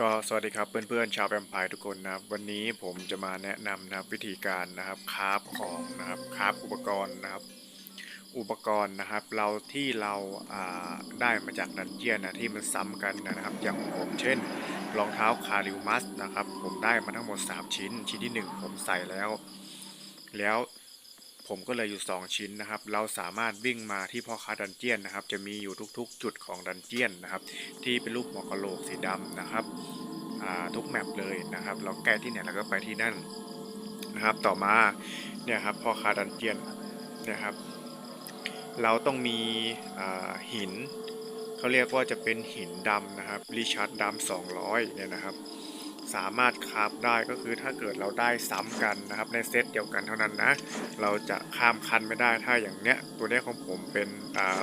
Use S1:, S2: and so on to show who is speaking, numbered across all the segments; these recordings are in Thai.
S1: ก็สวัสดีครับเพื่อนๆชาวแวมไพร์ทุกคนนะครับ วันนี้ผมจะมาแนะนำนะครับวิธีการนะครับคราฟของนะครับคราฟอุปกรณ์นะครับ อุปกรณ์นะครับ เราที่เราอ่าได้มาจากดันเจียนนะที่มันซ้ำกันนะครับ อย่างผมเช่นรองเท้าคาริวมัสนะครับ ผมได้มาทั้งหมด 3 ชิ้น ชิ้นที่ 1 ผมใส่แล้ว แล้ว ผมก็เลยอยู่ 2 ชิ้นนะครับ เราสามารถวิ่งมาที่พ่อค้าดันเจียนนะครับ จะมีอยู่ทุกๆ จุดของดันเจียนนะครับ ที่เป็นรูปหัวกโลกสีดำนะครับทุกแมปเลยนะครับ เราแก้ที่ไหนเราก็ไปที่นั่นนะครับ ต่อมาเนี่ยครับพ่อค้าดันเจียนนี่ยครับ เราต้องมีหินเขาเรียกว่าจะเป็นหินดำนะครับริชาร์ดดำ200เนี่ยนะครับ สามารถคราฟได้ก็คือถ้าเกิดเราได้ซ้ำกันนะครับในเซตเดียวกันเท่านั้นนะ เราจะข้ามคันไม่ได้ถ้าอย่างเนี้ยตัวเนี้ยของผมเป็นอ่า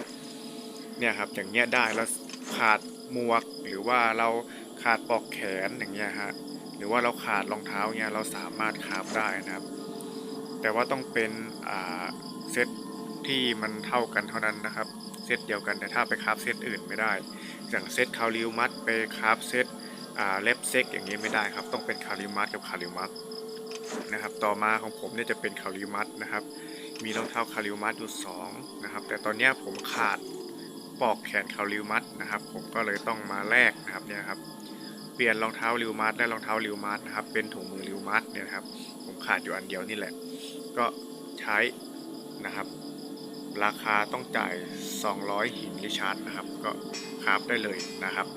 S1: เนี่ยครับอย่างเนี้ยได้แล้วขาดหมวกหรือว่าเราขาดปลอกแขนอย่างเงี้ยฮะหรือว่าเราขาดรองเท้าเงี้ยเราสามารถคราฟได้นะครับ แต่ว่าต้องเป็นอ่าเซตที่มันเท่ากันเท่านั้นนะครับเซตเดียวกันแต่ถ้าไปคราฟเซตอื่นไม่ได้อย่างเซตคาริวมัดไปคราฟเซต เล็บเซ็กอย่างนี้ไม่ได้ครับ ต้องเป็นคาริวมัดกับคาริวมัดนะครับ ต่อมาของผมเนี่ยจะเป็นคาริวมัดนะครับ มีรองเท้าคาริวมัดอยู่สองนะครับ แต่ตอนนี้ผมขาดปลอกแขนคาริวมัดนะครับ ผมก็เลยต้องมาแลกนะครับเนี่ยครับ เปลี่ยนรองเท้าริวมัดและรองเท้าริวมัดนะครับ เป็นถุงมือริวมัดเนี่ยครับ ผมขาดอยู่อันเดียวนี่แหละ ก็ใช้นะครับราคาต้องจ่าย 200 หินริชาร์ดนะครับ ก็คราฟได้เลยนะครับ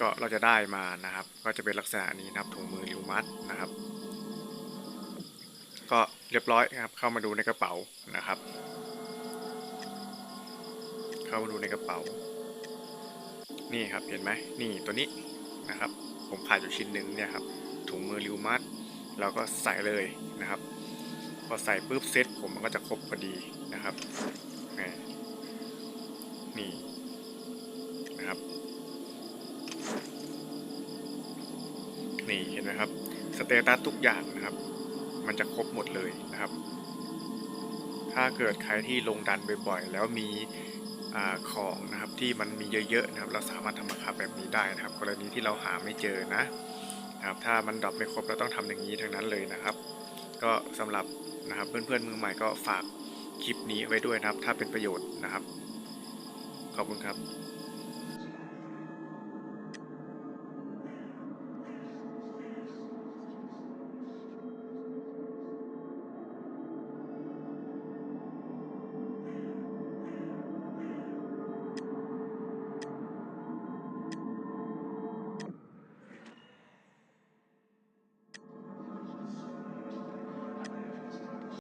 S1: ก็เราจะได้มานะครับ ก็จะเป็นลักษณะนี้นะครับถุงมือริวมัดนะครับ ก็เรียบร้อยนะครับ เข้ามาดูในกระเป๋านะครับ เข้ามาดูในกระเป๋า นี่ครับเห็นไหมนี่ตัวนี้นะครับ ผมขาดอยู่ชิ้นหนึ่งเนี่ยครับถุงมือริวมัดเราก็ใส่เลยนะครับ พอใส่ปุ๊บเซตผมมันก็จะครบพอดีนะครับนี่นะครับ นี่เห็นไหมครับสเตตัสทุกอย่างนะครับ มันจะครบหมดเลยนะครับ ถ้าเกิดใครที่ลงดันบ่อยๆ แล้วมีอของนะครับที่มันมีเยอะๆนะครับ เราสามารถทำราคาแบบนี้ได้นะครับ กรณีที่เราหาไม่เจอนะนะครับ ถ้ามันดรอปไม่ครบเราต้องทำอย่างนี้ทั้งนั้นเลยนะครับ ก็สำหรับนะครับเพื่อนๆมือใหม่ก็ฝากคลิปนี้ไว้ด้วยนะครับ ถ้าเป็นประโยชน์นะครับ ขอบคุณครับ